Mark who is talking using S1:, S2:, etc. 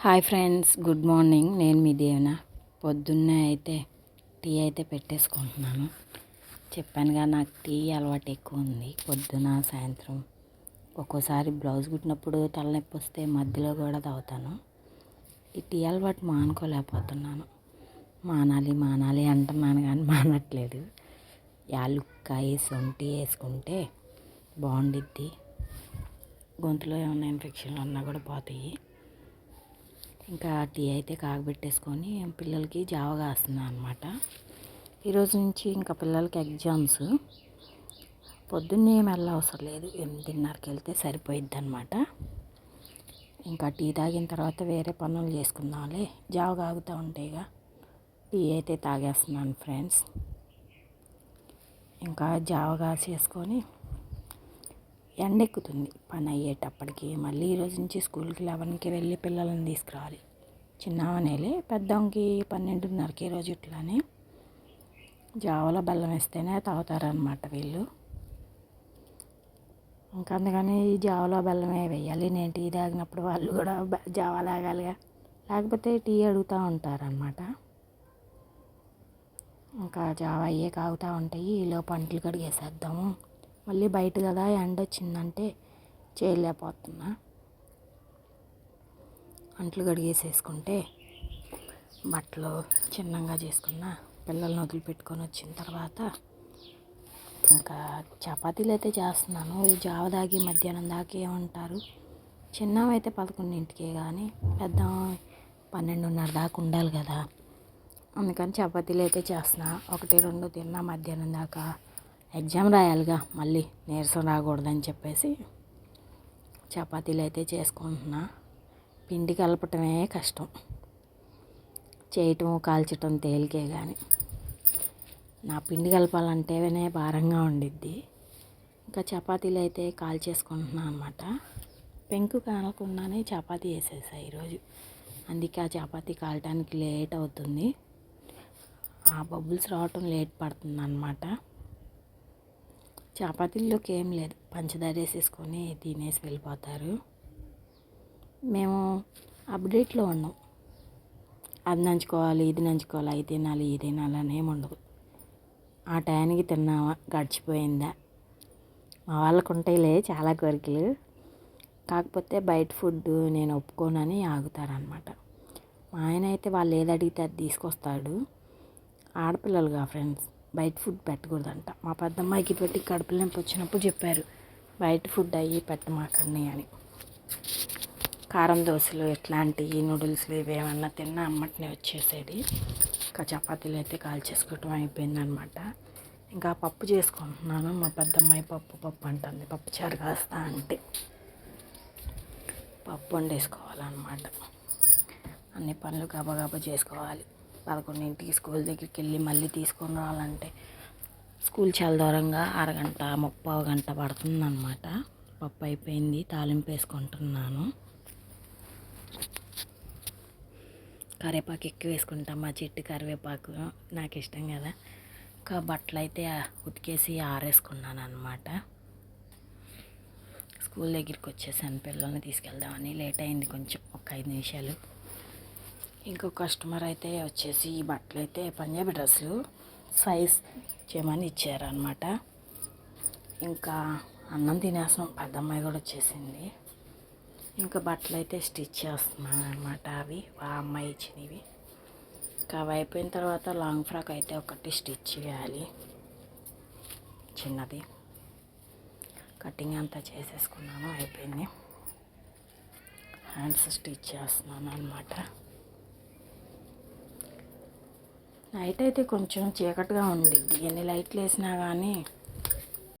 S1: Hi friends good morning. నేను మీ దేవన. పొద్దున్నే అయితే టీ అయితే పెట్టేసుకుంటున్నాను. చెప్పానుగా నాకు టీ అలవాటు ఎక్కువ ఉంది. పొద్దున సాయంత్రం. ఒక్కోసారి బ్లౌజ్ కుట్టినప్పుడు తలనొప్పి వస్తే మధ్యలో కూడా తాగుతాను. ఈ టీ అలవాటు మానుకోలేకపోతున్నాను. మానాలి మానాలి అంటున్నాను కానీ మానట్లేదు. యాలుక్కాయ సొంటి వేసుకుంటే బాగుండిద్ది. గొంతులో ఏమైనా ఇన్ఫెక్షన్లు ఉన్నా కూడా పోతాయి. ఇంకా టీ అయితే కాగబెట్టేసుకొని పిల్లలకి జావ కాస్తున్నాను అనమాట ఈరోజు నుంచి ఇంకా పిల్లలకి ఎగ్జామ్స్. పొద్దున్నే వెళ్ళ అవసరం లేదు ఎనిమిదిన్నరకి వెళ్తే సరిపోయిద్ది అనమాట ఇంకా టీ తాగిన తర్వాత వేరే పనులు చేసుకుందాంలే జావ కాగుతూ ఉంటాయిగా టీ అయితే తాగేస్తున్నాను ఫ్రెండ్స్. ఇంకా జావ కాసేసుకొని ఎండెక్కుతుంది పని అయ్యేటప్పటికి మళ్ళీ ఈరోజు నుంచి స్కూల్కి లెవెన్కి వెళ్ళి పిల్లలను తీసుకురావాలి. చిన్నవనేలే పెద్దమ్మకి పన్నెండున్నరకి రోజు ఇట్లానే జావలో బెల్లం వేస్తేనే తాగుతారనమాట వీళ్ళు. ఇంకా అందుకని ఈ జావలో బెల్లమే వేయాలి. నేను టీ తాగినప్పుడు వాళ్ళు కూడా జావ లాగాలిగా లేకపోతే టీ అడుగుతూ ఉంటారనమాట ఇంకా జావ అయ్యే కాగుతూ ఉంటాయి. ఈలో పంటలు కడిగేసేద్దాము. మళ్ళీ బయట కదా ఎండ వచ్చిందంటే చేయలేకపోతున్నా. అంట్లు కడిగేసేసుకుంటే బట్టలు చిన్నగా చేసుకున్న పిల్లల్ని వదిలిపెట్టుకొని వచ్చిన తర్వాత ఇంకా చపాతీలు అయితే చేస్తున్నాను. జావ దాగి మధ్యాహ్నం దాకా ఏమంటారు? చిన్నవైతే పదకొండింటికే కానీ పెద్ద పన్నెండున్నర దాకా ఉండాలి కదా. అందుకని చపాతీలు అయితే చేస్తున్నా. ఒకటి రెండు తిన్నా మధ్యాహ్నం దాకా ఎగ్జామ్ రాయాలిగా మళ్ళీ నీరసం రాకూడదని చెప్పేసి చపాతీలు అయితే చేసుకుంటున్నా. పిండి కలపటమే కష్టం. చేయటం కాల్చటం తేలికే కానీ నా పిండి కలపాలంటేనే భారంగా ఉండిద్ది. ఇంకా చపాతీలు అయితే కాల్ చేసుకుంటున్నాను అనమాట పెంకు కానకుండానే చపాతీ వేసేసా ఈరోజు. అందుకే ఆ చపాతీ కాలటానికి లేట్ అవుతుంది. ఆ బబుల్స్ రావటం లేట్ పడుతుంది అనమాట చపాతీల్లోకి ఏం లేదు. పంచదార వేసేసుకొని తినేసి వెళ్ళిపోతారు. మేము అప్డేట్లో ఉన్నాం. అది నంచుకోవాలి ఇది నంచుకోవాలి అది తినాలి ఇది తినాలి అని ఏమి ఉండదు. ఆ టైంకి తిన్నావా? గడిచిపోయిందా? మా వాళ్ళకు ఉంటాయిలే చాలా కోరికలు. కాకపోతే బయట ఫుడ్ నేను ఒప్పుకోనని ఆగుతారనమాట మా ఆయన అయితే వాళ్ళు ఏది అడిగితే అది తీసుకొస్తాడు. ఆడపిల్లలుగా ఫ్రెండ్స్. బయట ఫుడ్ పెట్టకూడదంట. మా పెద్దమ్మాయికి పెట్టి కడుపులో నొప్పి వచ్చినప్పుడు చెప్పారు బయట ఫుడ్ అయ్యి పెట్టమాకండి అని. కారం దోశలు ఇట్లాంటివి నూడిల్స్లు ఇవి ఏమన్నా తిన్నా అమ్మటినే వచ్చేసేది. ఇంకా చపాతీలు అయితే కాల్ చేసుకోవటం అయిపోయిందనమాట. ఇంకా పప్పు చేసుకుంటున్నాను. మా పెద్దమ్మాయి పప్పు పప్పు అంటుంది. పప్పు చారు కాస్తా అంటే పప్పు వండేసుకోవాలన్నమాట అన్ని పనులు గబగబా చేసుకోవాలి. పదకొండింటికి స్కూల్ దగ్గరికి వెళ్ళి మళ్ళీ తీసుకొని రావాలంటే స్కూల్ చాలా దూరంగా అరగంట ముప్పై గంట పడుతుందన్నమాట. పప్పు అయిపోయింది తాలింపు వేసుకుంటున్నాను. కరివేపాకు ఎక్కువ వేసుకుంటాం మా చెట్టు కరివేపాకు నాకు ఇష్టం కదా. ఇంకా బట్టలు అయితే ఉతికేసి ఆరేసుకున్నాను అనమాట స్కూల్ దగ్గరికి వచ్చేసాను పిల్లల్ని తీసుకెళ్దామని. లేట్ అయింది కొంచెం ఒక ఐదు నిమిషాలు. ఇంకో కస్టమర్ అయితే వచ్చేసి ఈ బట్టలు అయితే పంజాబీ డ్రెస్సులు సైజ్ చేయమని ఇచ్చారనమాట ఇంకా అన్నం తినేసాం. పెద్దమ్మాయి కూడా వచ్చేసింది. ఇంకా బట్టలు అయితే స్టిచ్ చేస్తున్నాను అనమాట అవి. ఆ అమ్మాయి ఇచ్చినవి. ఇంకా అవి అయిపోయిన తర్వాత లాంగ్ ఫ్రాక్ అయితే ఒకటి స్టిచ్ చేయాలి. చిన్నది. కటింగ్ అంతా చేసేసుకున్నాను. అయిపోయింది. హ్యాండ్స్ స్టిచ్ చేస్తున్నాను అనమాట నైట్ అయితే కొంచెం చీకటిగా ఉండిద్ది ఎన్ని లైట్లు వేసినా కానీ